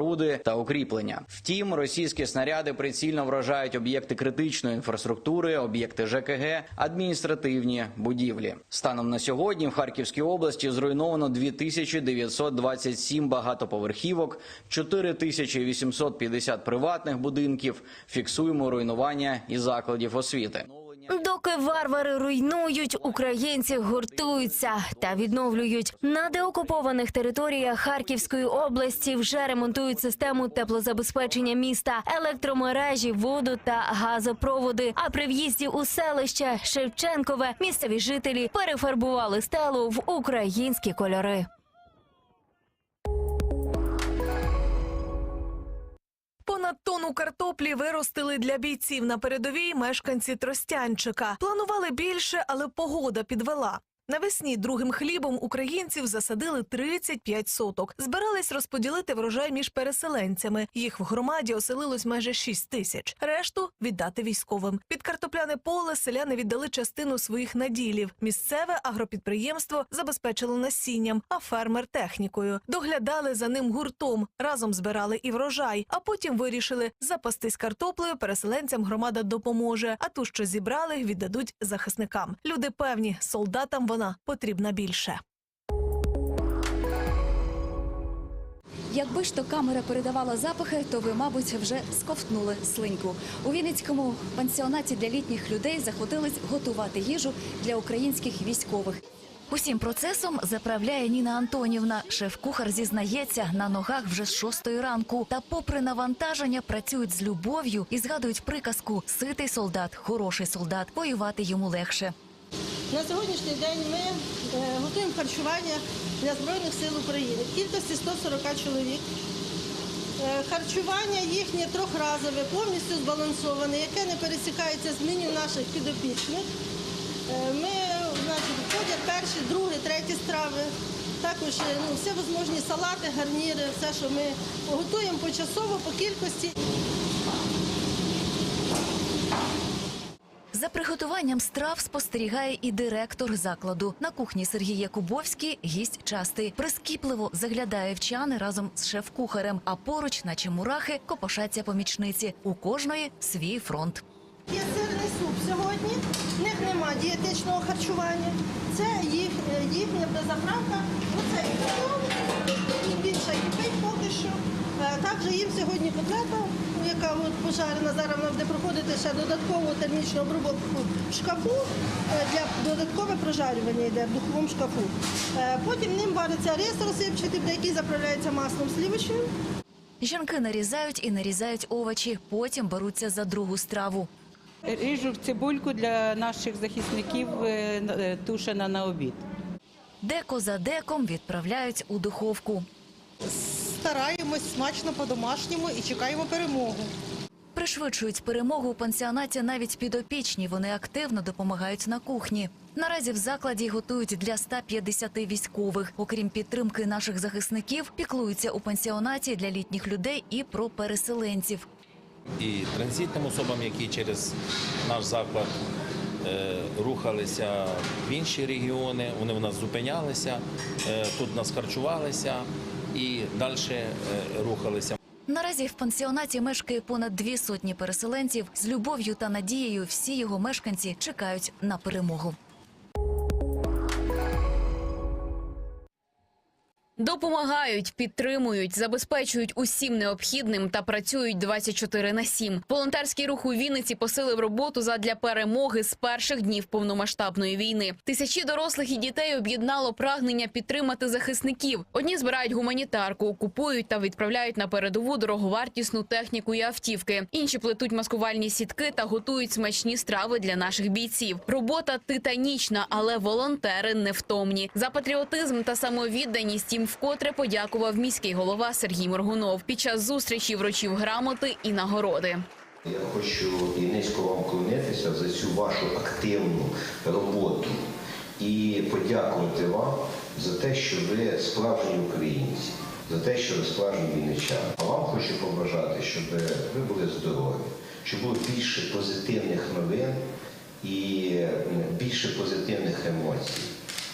Руди та укріплення. Втім, російські снаряди прицільно вражають об'єкти критичної інфраструктури, об'єкти ЖКГ, адміністративні будівлі. Станом на сьогодні в Харківській області зруйновано 2927 багатоповерхівок, 4850 приватних будинків. Фіксуємо руйнування і закладів освіти. Доки варвари руйнують, українці гуртуються та відновлюють на деокупованих територіях Харківської області. Вже ремонтують систему теплозабезпечення міста, електромережі, воду та газопроводи. А при в'їзді у селище Шевченкове місцеві жителі перефарбували стелу в українські кольори. Понад тонну картоплі виростили для бійців на передовій мешканці Тростянчика. Планували більше, але погода підвела. Навесні другим хлібом українців засадили 35 соток. Збирались розподілити врожай між переселенцями. Їх в громаді оселилось майже 6 тисяч. Решту віддати військовим. Під картопляне поле селяни віддали частину своїх наділів. Місцеве агропідприємство забезпечило насінням, а фермер технікою. Доглядали за ним гуртом. Разом збирали і врожай, а потім вирішили запастись картоплею. Переселенцям громада допоможе. А ту, що зібрали, віддадуть захисникам. Люди певні, солдатам вона потрібна більше. Якби ж то камера передавала запахи, то ви, мабуть, вже сковтнули слиньку. У Вінницькому пансіонаті для літніх людей заходились готувати їжу для українських військових. Усім процесом заправляє Ніна Антонівна. Шеф-кухар зізнається, на ногах вже з шостої ранку. Та, попри навантаження, працюють з любов'ю і згадують приказку Ситий солдат, хороший солдат, воювати йому легше. На сьогоднішній день ми е, готуємо харчування для Збройних сил України кількості 140 чоловік. Е, Харчування їхнє трьохразове, повністю збалансоване, яке не пересікається з меню наших підопічних. Е, Ми, значить, входять перші, другі, треті страви. Також ну, всі можливі салати, гарніри, все, що ми готуємо почасово по кількості. За приготуванням страв спостерігає і директор закладу. На кухні Сергій Якубовський гість частий. Прискіпливо заглядає в чани разом з шеф-кухарем, а поруч, наче мурахи, копошаться помічниці. У кожної свій фронт. Є сирний суп сьогодні, в них нема дієтичного харчування. Це їх, е, їхня заправка. Оце і більше кипить поки що. Е, Також їм сьогодні котлета, яка от пожарена, зараз вона буде проходити ще додаткову термічну обробку в шкафу е, для додаткове прожарювання йде в духовому шкафу. Е, Потім ним вариться рис розсипчатий, який заправляється маслом сливочним. Жінки нарізають і нарізають овочі, потім беруться за другу страву. Ріжу цибульку для наших захисників тушена на обід. Деко за деком відправляють у духовку. Стараємось смачно по-домашньому і чекаємо перемогу. Пришвидшують перемогу у пансіонаті навіть підопічні. Вони активно допомагають на кухні. Наразі в закладі готують для 150 військових. Окрім підтримки наших захисників, піклуються у пансіонаті для літніх людей і про переселенців. і транзитним особам, які через наш заклад е, рухалися в інші регіони. Вони в нас зупинялися, е, тут нас харчувалися і далі е, рухалися. Наразі в пансіонаті мешкає понад дві сотні переселенців. З любов'ю та надією всі його мешканці чекають на перемогу. Допомагають, підтримують, забезпечують усім необхідним та працюють 24 на 7. Волонтерський рух у Вінниці посилив роботу задля перемоги з перших днів повномасштабної війни. Тисячі дорослих і дітей об'єднало прагнення підтримати захисників. Одні збирають гуманітарку, купують та відправляють на передову дороговартісну техніку і автівки. Інші плетуть маскувальні сітки та готують смачні страви для наших бійців. Робота титанічна, але волонтери невтомні. За патріотизм та самовідданість їм вкотре подякував міський голова Сергій Моргунов. Під час зустрічі вручив грамоти і нагороди. Я хочу і низько вам вклонитися за цю вашу активну роботу і подякувати вам за те, що ви справжні українці, за те, що ви справжні вінничани. А вам хочу побажати, щоб ви були здорові, щоб було більше позитивних новин і більше позитивних емоцій.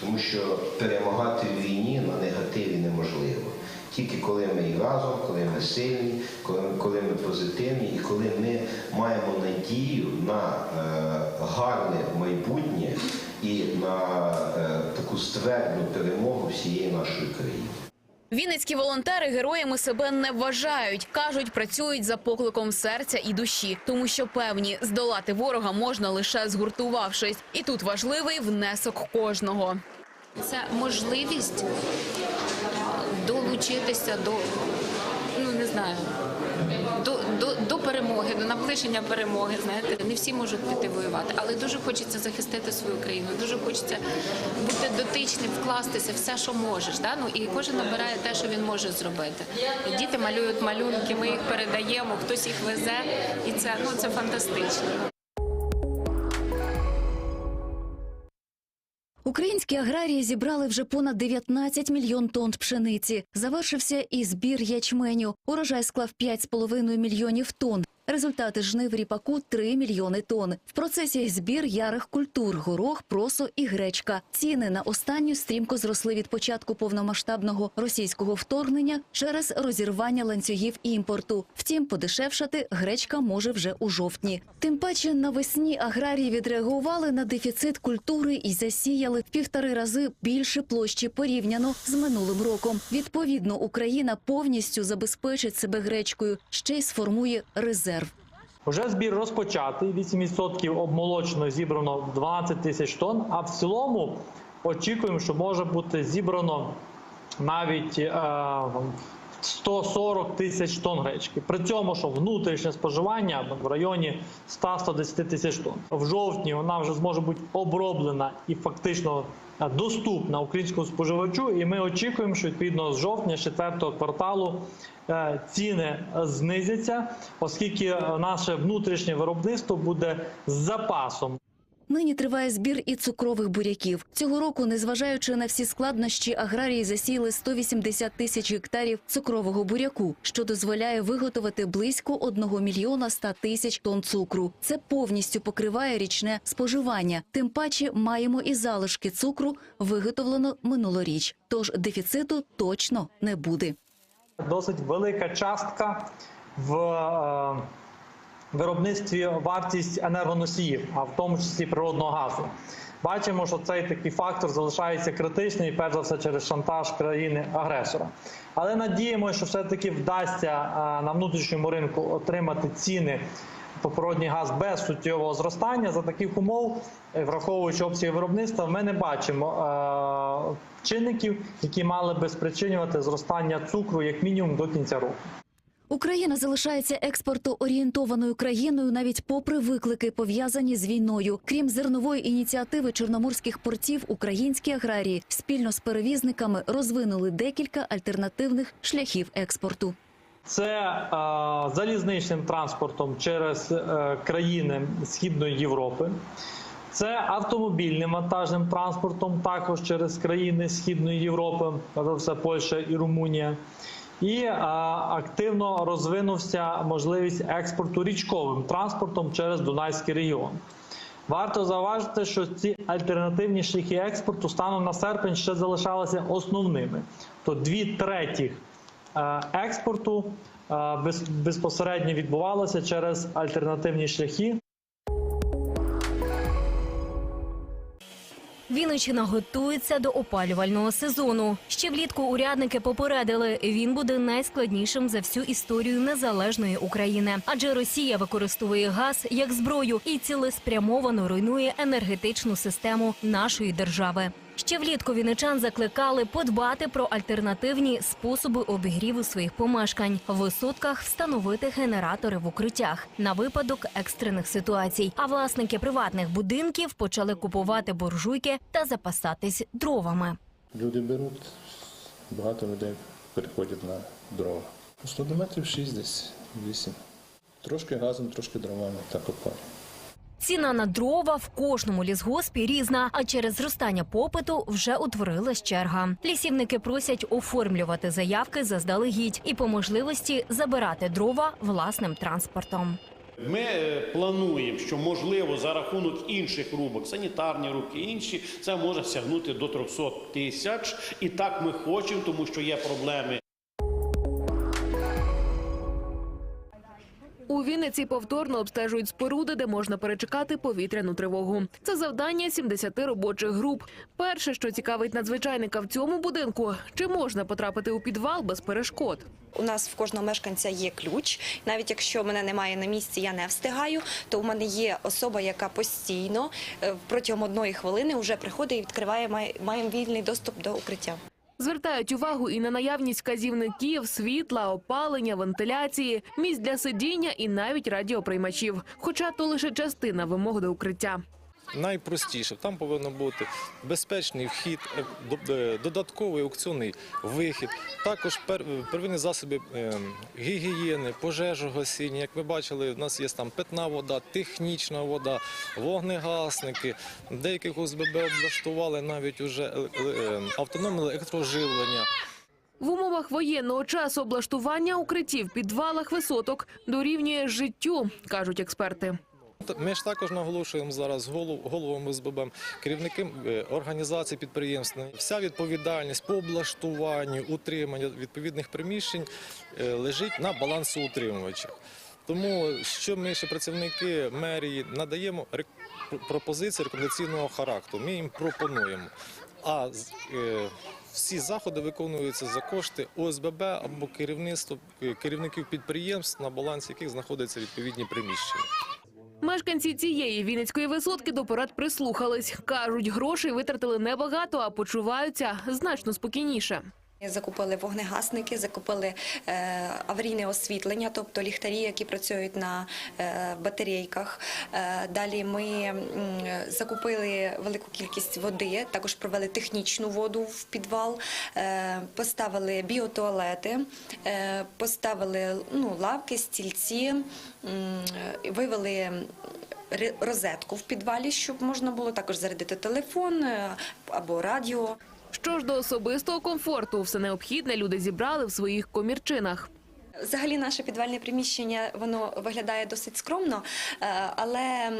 Тому що перемагати в війні на негативі неможливо. Тільки коли ми разом, коли ми сильні, коли, коли ми позитивні і коли ми маємо надію на е, гарне майбутнє і на е, таку ствердну перемогу всієї нашої країни. Вінницькі волонтери героями себе не вважають. кажуть, працюють за покликом серця і душі, тому що певні здолати ворога можна лише згуртувавшись. І тут важливий внесок кожного. Це можливість долучитися до, ну не знаю, перемоги, до наближення перемоги. Знаєте, не всі можуть піти воювати, але дуже хочеться захистити свою країну. Дуже хочеться бути дотичним, вкластися все, що можеш. Да? Ну і кожен набирає те, що він може зробити. Діти малюють малюнки, ми їх передаємо, хтось їх везе, і це ну це фантастично. Українські аграрії зібрали вже понад 19 мільйон тонн пшениці. Завершився і збір ячменю. Урожай склав 5,5 мільйонів тонн. Результати жнив ріпаку 3 мільйони тонн. В процесі збір ярих культур – горох, просо і гречка. Ціни на останню стрімко зросли від початку повномасштабного російського вторгнення через розірвання ланцюгів імпорту. Втім, подешевшати гречка може вже у жовтні. Тим паче навесні аграрії відреагували на дефіцит культури і засіяли в півтори рази більше площі порівняно з минулим роком. Відповідно, Україна повністю забезпечить себе гречкою, ще й сформує резерв. Уже збір розпочатий. 8% обмолочено зібрано 12 тисяч тонн. А в цілому очікуємо, що може бути зібрано навіть е, 140 тисяч тонн гречки. При цьому, що внутрішнє споживання в районі 100-110 тисяч тонн. В жовтні вона вже зможе бути оброблена і фактично е, доступна українському споживачу. І ми очікуємо, що відповідно з жовтня, з четвертого кварталу, е, ціни знизяться, оскільки е, наше внутрішнє виробництво буде з запасом. Нині триває збір і цукрових буряків. Цього року, незважаючи на всі складнощі, аграрії засіяли 180 тисяч гектарів цукрового буряку, що дозволяє виготовити близько 1 мільйона 100 тисяч тонн цукру. Це повністю покриває річне споживання. Тим паче маємо і залишки цукру, виготовлено минулоріч. Тож дефіциту точно не буде. Досить велика частка в е, виробництві вартість енергоносіїв, а в тому числі природного газу. Бачимо, що цей такий фактор залишається критичним, і перш за все через шантаж країни-агресора. Але надіємося, що все-таки вдасться е, на внутрішньому ринку отримати ціни по природній газ без суттєвого зростання. За таких умов, е, враховуючи обсяги виробництва, ми не бачимо е, чинників, які мали би спричинювати зростання цукру як мінімум до кінця року. Україна залишається експортоорієнтованою країною навіть попри виклики, пов'язані з війною. Крім зернової ініціативи чорноморських портів, українські аграрії спільно з перевізниками розвинули декілька альтернативних шляхів експорту. Це е, залізничним транспортом через е, країни Східної Європи. Це автомобільним вантажним транспортом також через країни Східної Європи, це Польща і Румунія. І е, активно розвинувся можливість експорту річковим транспортом через Дунайський регіон. Варто зауважити, що ці альтернативні шляхи експорту станом на серпень ще залишалися основними. То дві третіх е, експорту е, без- безпосередньо відбувалося через альтернативні шляхи. Вінниччина готується до опалювального сезону. Ще влітку урядники попередили, він буде найскладнішим за всю історію незалежної України, адже Росія використовує газ як зброю і цілеспрямовано руйнує енергетичну систему нашої держави. Ще влітку вінничан закликали подбати про альтернативні способи обігріву своїх помешкань, в висотках встановити генератори в укриттях на випадок екстрених ситуацій. А власники приватних будинків почали купувати буржуйки та запасатись дровами. Люди беруть, багато людей переходять на дрова. 100 метрів 6 десь 8. Трошки газом, трошки дровами так опалюємо. Ціна на дрова в кожному лісгоспі різна, а через зростання попиту вже утворилась черга. Лісівники просять оформлювати заявки заздалегідь і по можливості забирати дрова власним транспортом. Ми е, плануємо, що можливо за рахунок інших рубок, санітарні рубки, інші, це може сягнути до 300 тисяч. І так ми хочемо, тому що є проблеми У Вінниці повторно обстежують споруди, де можна перечекати повітряну тривогу. Це завдання 70 робочих груп. Перше, що цікавить надзвичайника в цьому будинку, чи можна потрапити у підвал без перешкод. У нас в кожного мешканця є ключ. Навіть якщо мене немає на місці, я не встигаю, то у мене є особа, яка постійно е, протягом одної хвилини вже приходить і відкриває, має- маємо вільний доступ до укриття. Звертають увагу і на наявність вказівників, світла, опалення, вентиляції, місць для сидіння і навіть радіоприймачів. Хоча то лише частина вимог до укриття. Найпростіше там повинен бути безпечний вхід, е, е, додатковий аукціонний вихід, також е, первинні засоби гігієни, пожежогасіння. Як ви бачили, в нас є там питна вода, технічна вода, вогнегасники. Деяких ОСББ облаштували навіть уже автономне електроживлення. В умовах воєнного часу облаштування укриттів підвалах висоток дорівнює життю, кажуть експерти. Ми ж також наголошуємо зараз голов, головам ОСББ, керівникам е, організацій підприємств. Вся відповідальність по облаштуванню, утриманню відповідних приміщень е, лежить на балансоутримувачах. Тому що ми ще працівники мерії надаємо пропозиції рекомендаційного характеру. Ми їм пропонуємо. А е, всі заходи виконуються за кошти ОСББ або керівництво е, керівників підприємств, на балансі яких знаходяться відповідні приміщення. Мешканці цієї вінницької висотки до порад прислухались. Кажуть, грошей витратили небагато, а почуваються значно спокійніше. Закупили вогнегасники, закупили е, аварійне освітлення, тобто ліхтарі, які працюють на е, батарейках. Е, далі ми закупили велику кількість води, також провели технічну воду в підвал, поставили біотуалети, поставили ну, лавки, стільці, вивели розетку в підвалі, щоб можна було також зарядити телефон або радіо. Що ж до особистого комфорту, все необхідне люди зібрали в своїх комірчинах. Взагалі, наше підвальне приміщення воно виглядає досить скромно, е, але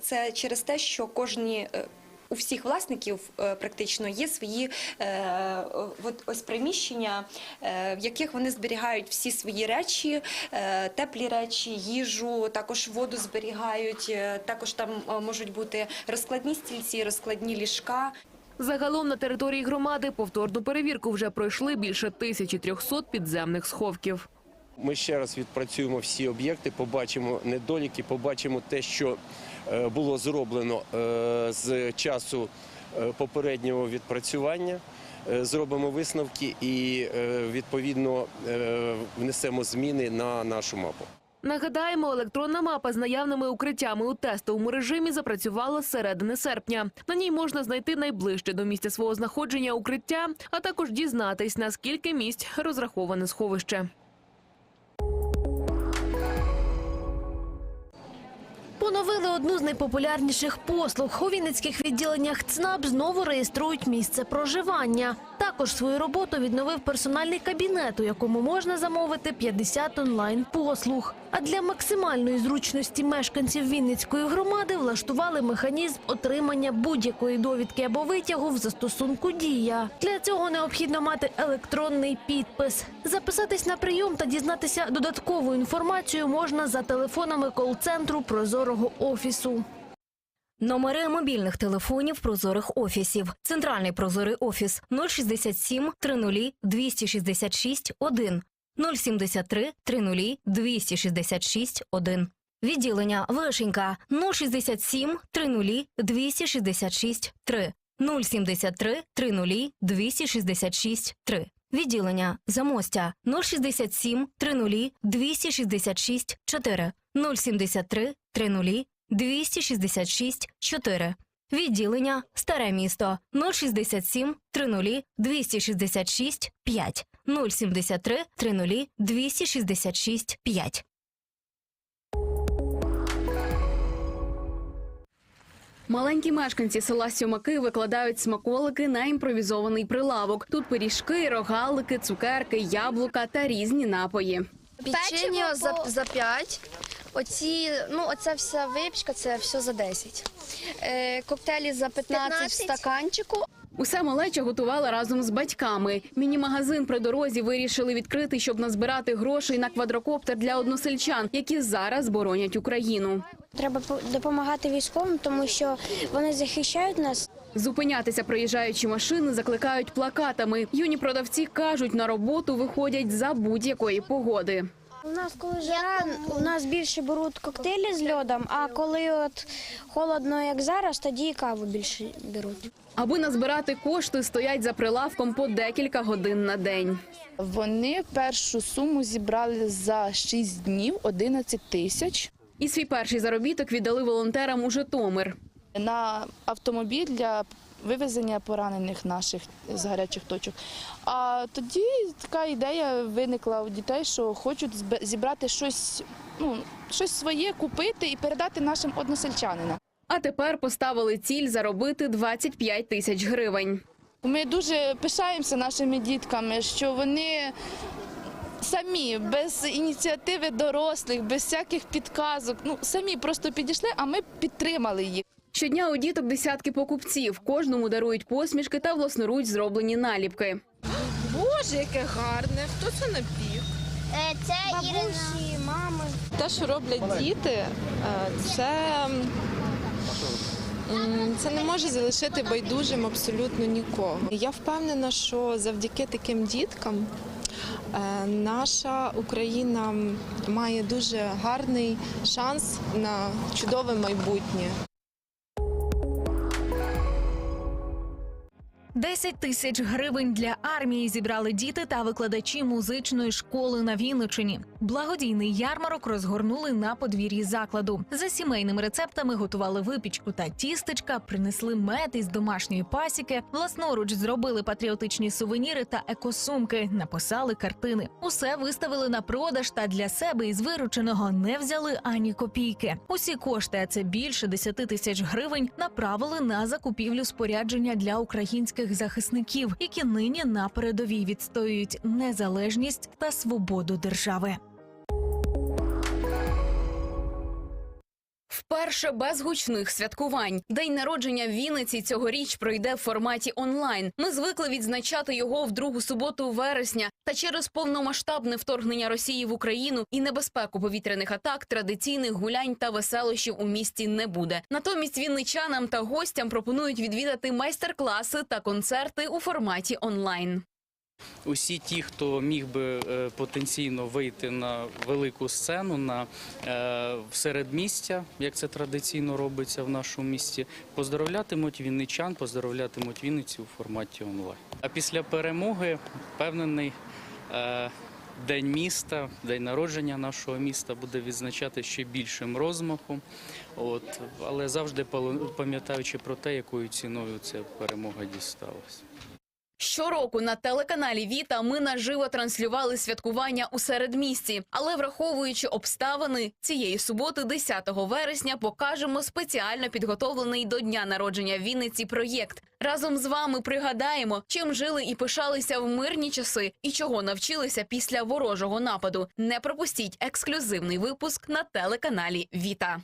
це через те, що кожні. е, У всіх власників е, практично є свої е, от ось приміщення, е, в яких вони зберігають всі свої речі, е, теплі речі, їжу, також воду зберігають. Також там можуть бути розкладні стільці, розкладні ліжка. Загалом на території громади повторну перевірку вже пройшли більше 1300 підземних сховків. Ми ще раз відпрацюємо всі об'єкти, побачимо недоліки, побачимо те, що е, було зроблено е, з часу е, попереднього відпрацювання. Зробимо висновки і відповідно внесемо зміни на нашу мапу. Нагадаємо, електронна мапа з наявними укриттями у тестовому режимі запрацювала з середини серпня. На ній можна знайти найближче до місця свого знаходження укриття, а також дізнатись, наскільки місць розраховане сховище. Поновили одну з найпопулярніших послуг. У вінницьких відділеннях ЦНАП знову реєструють місце проживання. Також свою роботу відновив персональний кабінет, у якому можна замовити 50 онлайн-послуг. А для максимальної зручності мешканців Вінницької громади влаштували механізм отримання будь-якої довідки або витягу в застосунку Дія. Для цього необхідно мати електронний підпис. Записатись на прийом та дізнатися додаткову інформацію можна за телефонами кол-центру прозорого офісу. Номери мобільних телефонів прозорих офісів. Центральний прозорий офіс 067 30 266 1 073 30 266 1. Відділення Вишенька 067 30 266 3 073 30 266 3. Відділення Замостя 067 30 266 4 073 30 266 4. Відділення Старе місто 067 30 266 5 073 30 266 5. Маленькі мешканці села Сьомаки викладають смаколики на імпровізований прилавок. Тут пиріжки, рогалики, цукерки, яблука та різні напої. Печення за, за 5. Оці, ну, оця вся випічка, це все за 10. Е, коктейлі за 15, в стаканчику. Усе малеча готувала разом з батьками. Міні-магазин при дорозі вирішили відкрити, щоб назбирати грошей на квадрокоптер для односельчан, які зараз боронять Україну. Треба по- допомагати військовим, тому що вони захищають нас. Зупинятися проїжджаючі машини закликають плакатами. Юні продавці кажуть, на роботу виходять за будь-якої погоди. У нас коли жара, у нас більше беруть коктейлі з льодом, а коли от холодно, як зараз, тоді і каву більше беруть. Аби назбирати кошти, стоять за прилавком по декілька годин на день. Вони першу суму зібрали за 6 днів 11 тисяч І свій перший заробіток віддали волонтерам у Житомир. на автомобіль для вивезення поранених наших з гарячих точок. А тоді така ідея виникла у дітей, що хочуть зібрати щось, ну, щось своє, купити і передати нашим односельчанинам. А тепер поставили ціль заробити 25 тисяч гривень. Ми дуже пишаємося нашими дітками, що вони самі, без ініціативи дорослих, без всяких підказок, ну самі просто підійшли, а ми підтримали їх. Щодня у діток десятки покупців. Кожному дарують посмішки та власноруч зроблені наліпки. Боже, яке гарне! Хто це напік? Це бабусі, мами. Те, що роблять діти, е, це, це не може залишити байдужим абсолютно нікого. Я впевнена, що завдяки таким діткам е, наша Україна має дуже гарний шанс на чудове майбутнє. 10 тисяч гривень для армії зібрали діти та викладачі музичної школи на Вінничині. Благодійний ярмарок розгорнули на подвір'ї закладу. За сімейними рецептами готували випічку та тістечка, принесли мед із домашньої пасіки, власноруч зробили патріотичні сувеніри та екосумки, написали картини. Усе виставили на продаж та для себе із вирученого не взяли ані копійки. Усі кошти, а це більше 10 тисяч гривень, направили на закупівлю спорядження для українських захисників, які нині на передовій відстоюють незалежність та свободу держави. Вперше без гучних святкувань. День народження в Вінниці цьогоріч пройде в форматі онлайн. Ми звикли відзначати його в другу суботу вересня. Та через повномасштабне вторгнення Росії в Україну і небезпеку повітряних атак традиційних гулянь та веселощів у місті не буде. Натомість вінничанам та гостям пропонують відвідати майстер-класи та концерти у форматі онлайн. Усі ті, хто міг би е, потенційно вийти на велику сцену на е, середмістя, як це традиційно робиться в нашому місті, поздоровлятимуть вінничан, поздоровлятимуть Вінницю у форматі онлайн. А після перемоги впевнений. е, День міста, день народження нашого міста буде відзначати ще більшим розмахом. От, але завжди пам'ятаючи про те, якою ціною ця перемога дісталась. Щороку на телеканалі Віта ми наживо транслювали святкування у середмісті. Але враховуючи обставини, цієї суботи, 10 вересня, покажемо спеціально підготовлений до дня народження Вінниці проєкт. Разом з вами пригадаємо, чим жили і пишалися в мирні часи, і чого навчилися після ворожого нападу. Не пропустіть ексклюзивний випуск на телеканалі Віта.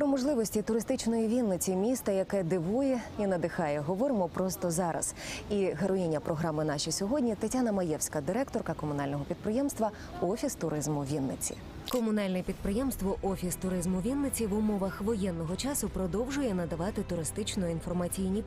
Про можливості туристичної Вінниці, міста, яке дивує і надихає, говоримо просто зараз. І героїня програми Наші сьогодні Тетяна Маєвська, директорка комунального підприємства Офіс туризму Вінниці. Комунальне підприємство Офіс туризму Вінниці в умовах воєнного часу продовжує надавати туристично-інформаційні послуги.